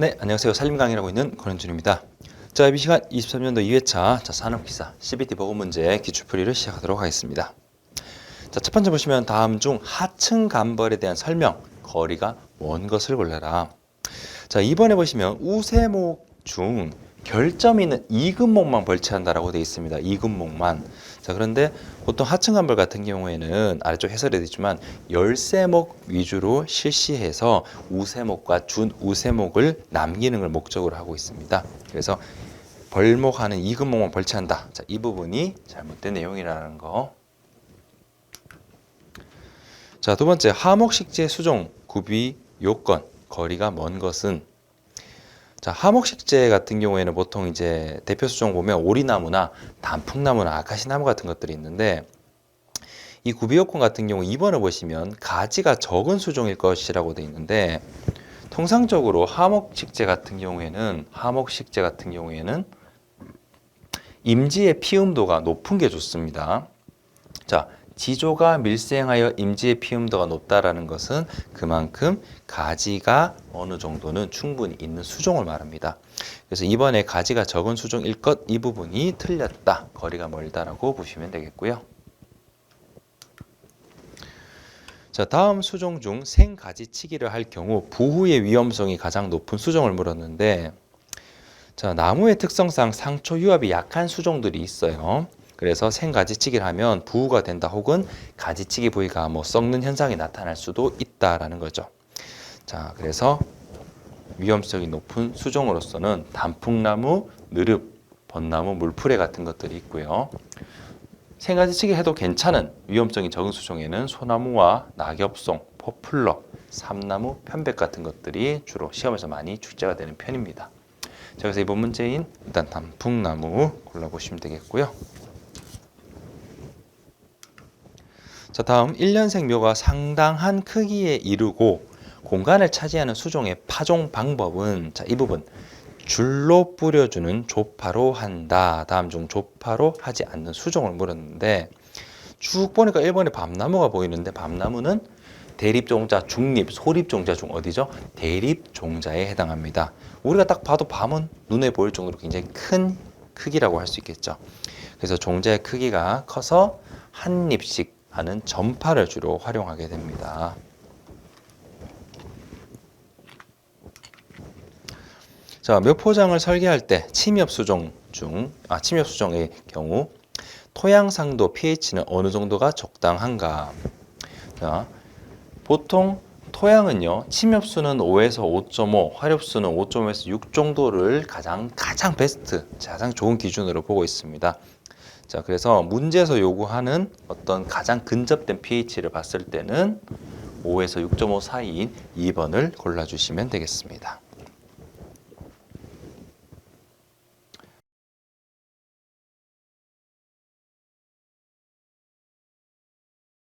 네, 안녕하세요. 살림 강의라고 있는 권현준입니다. 자, 이 시간 23년도 2회차 자, 산업기사 CBT 보고 문제 기출풀이를 시작하도록 하겠습니다. 자, 첫 번째 보시면 다음 중 하층 간벌에 대한 설명, 거리가 먼 것을 골라라. 자, 이번에 보시면 우세목 중 결점이 있는 이근목만 벌채한다라고 되어 있습니다. 이근목만. 자, 그런데 보통 하층 간벌 같은 경우에는 아래쪽 해설에 되어 있지만 열세목 위주로 실시해서 우세목과 준우세목을 남기는 걸 목적으로 하고 있습니다. 그래서 벌목하는 이근목만 벌채한다. 자, 이 부분이 잘못된 내용이라는 거. 자, 두 번째 하목식재 수종 구비 요건 거리가 먼 것은 자, 하목식재 같은 경우에는 보통 이제 대표 수종 보면 오리나무나 단풍나무나 아카시나무 같은 것들이 있는데 이 구비요건 같은 경우 2번을 보시면 가지가 적은 수종일 것이라고 돼 있는데 통상적으로 하목식재 같은 경우에는 하목식재 같은 경우에는 임지의 피음도가 높은 게 좋습니다. 자, 지조가 밀생하여 임지의 피음도가 높다라는 것은 그만큼 가지가 어느 정도는 충분히 있는 수종을 말합니다. 그래서 이번에 가지가 적은 수종일 것 이 부분이 틀렸다. 거리가 멀다라고 보시면 되겠고요. 자, 다음 수종 중 생가지치기를 할 경우 부후의 위험성이 가장 높은 수종을 물었는데 자, 나무의 특성상 상초 유압이 약한 수종들이 있어요. 그래서 생가지치기를 하면 부후가 된다 혹은 가지치기 부위가 뭐 썩는 현상이 나타날 수도 있다라는 거죠. 자, 그래서 위험성이 높은 수종으로서는 단풍나무, 느릅, 벚나무, 물풀에 같은 것들이 있고요. 생가지치기 해도 괜찮은 위험성이 적은 수종에는 소나무와 낙엽송, 포플러, 삼나무, 편백 같은 것들이 주로 시험에서 많이 출제가 되는 편입니다. 자, 그래서 이번 문제인 일단 단풍나무 골라보시면 되겠고요. 자, 다음 1년생 묘가 상당한 크기에 이르고 공간을 차지하는 수종의 파종 방법은 자, 이 부분 줄로 뿌려주는 조파로 한다. 다음 중 조파로 하지 않는 수종을 물었는데 쭉 보니까 1번에 밤나무가 보이는데 밤나무는 대립종자, 중립, 소립종자 중 어디죠? 대립종자에 해당합니다. 우리가 딱 봐도 밤은 눈에 보일 정도로 굉장히 큰 크기라고 할 수 있겠죠. 그래서 종자의 크기가 커서 한 잎씩 하는 전파를 주로 활용하게 됩니다. 자, 묘포장을 설계할 때 침엽 수종 중, 아, 침엽 수종의 경우 토양 상도 pH는 어느 정도가 적당한가? 자, 보통 토양은요, 침엽수는 5에서 5.5, 화렵수는 5.5에서 6 정도를 가장, 가장 베스트, 가장 좋은 기준으로 보고 있습니다. 자, 그래서 문제에서 요구하는 어떤 가장 근접된 pH를 봤을 때는 5에서 6.5 사이인 2번을 골라주시면 되겠습니다.